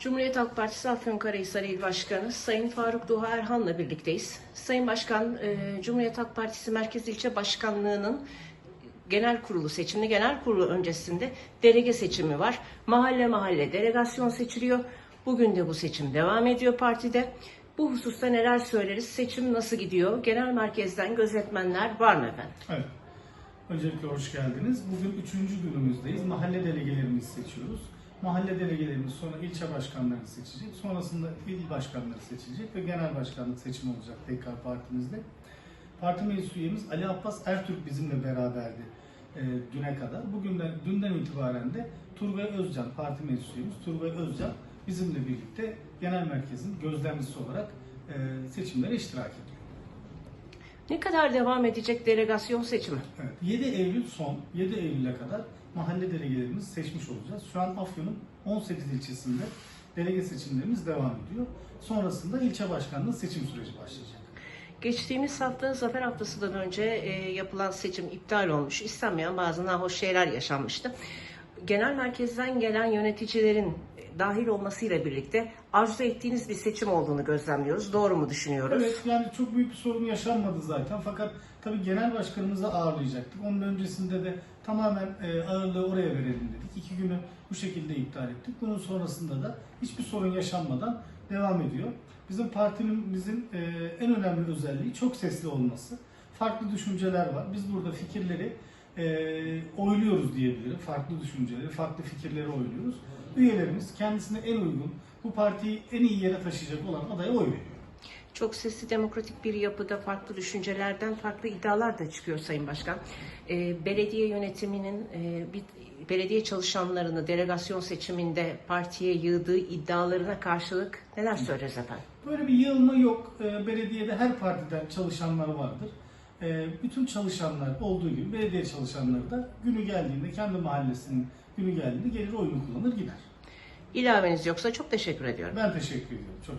Cumhuriyet Halk Partisi Afyonkarahisar İl Başkanı Sayın Faruk Duha Erhan'la birlikteyiz. Sayın Başkan, e, Cumhuriyet Halk Partisi Merkez İlçe Başkanlığı'nın genel kurulu seçimli genel kurulu öncesinde delege seçimi var. Mahalle mahalle delegasyon seçiliyor. Bugün de bu seçim devam ediyor partide. Bu hususta neler söyleriz? Seçim nasıl gidiyor? Genel merkezden gözetmenler var mı efendim? Evet. Öncelikle hoş geldiniz. Bugün üçüncü günümüzdeyiz. Mahalle delegelerimizi seçiyoruz. Mahalle delegelerimiz sonra ilçe başkanlarını seçecek. Sonrasında il başkanları seçilecek ve genel başkanlık seçimi olacak tekrar partimizde. Parti meclis üyemiz Ali Abbas Ertürk bizimle beraberdi e, düne kadar. Bugünden, dünden itibaren de Turgay Özcan, parti meclis üyemiz Turgay Özcan bizimle birlikte genel merkezin gözlemcisi olarak e, seçimlere iştirak ediyor. Ne kadar devam edecek delegasyon seçimi? Evet, 7 Eylül son, 7 Eylül'e kadar mahalle delegelerimizi seçmiş olacağız. Şu an Afyon'un 18 ilçesinde delege seçimlerimiz devam ediyor. Sonrasında ilçe başkanlığı seçim süreci başlayacak. Geçtiğimiz hafta Zafer Haftası'ndan önce e, yapılan seçim iptal olmuş. İstenmeyen bazı nahoş şeyler yaşanmıştı. Genel merkezden gelen yöneticilerin dahil olmasıyla birlikte arzu ettiğiniz bir seçim olduğunu gözlemliyoruz. Doğru mu düşünüyoruz? Evet yani çok büyük bir sorun yaşanmadı zaten fakat tabii genel başkanımızı ağırlayacaktık. Onun öncesinde de tamamen e, ağırlığı oraya verelim dedik. İki günü bu şekilde iptal ettik. Bunun sonrasında da hiçbir sorun yaşanmadan devam ediyor. Bizim partimizin e, en önemli özelliği çok sesli olması. Farklı düşünceler var. Biz burada fikirleri e, oyluyoruz diyebilirim. Farklı düşünceleri, farklı fikirleri oyluyoruz. Üyelerimiz kendisine en uygun, bu partiyi en iyi yere taşıyacak olan adaya oy veriyor. Çok sesli demokratik bir yapıda farklı düşüncelerden farklı iddialar da çıkıyor Sayın Başkan. E, belediye yönetiminin e, bir belediye çalışanlarını delegasyon seçiminde partiye yığdığı iddialarına karşılık neler söyleriz efendim? Böyle bir yığılma yok. Ee, Belediyede her partiden çalışanlar vardır. Ee, Bütün çalışanlar olduğu gibi belediye çalışanları da günü geldiğinde kendi mahallesinin günü geldiğinde gelir oyunu kullanır gider. İlaveniz yoksa çok teşekkür ediyorum. Ben teşekkür ediyorum. Çok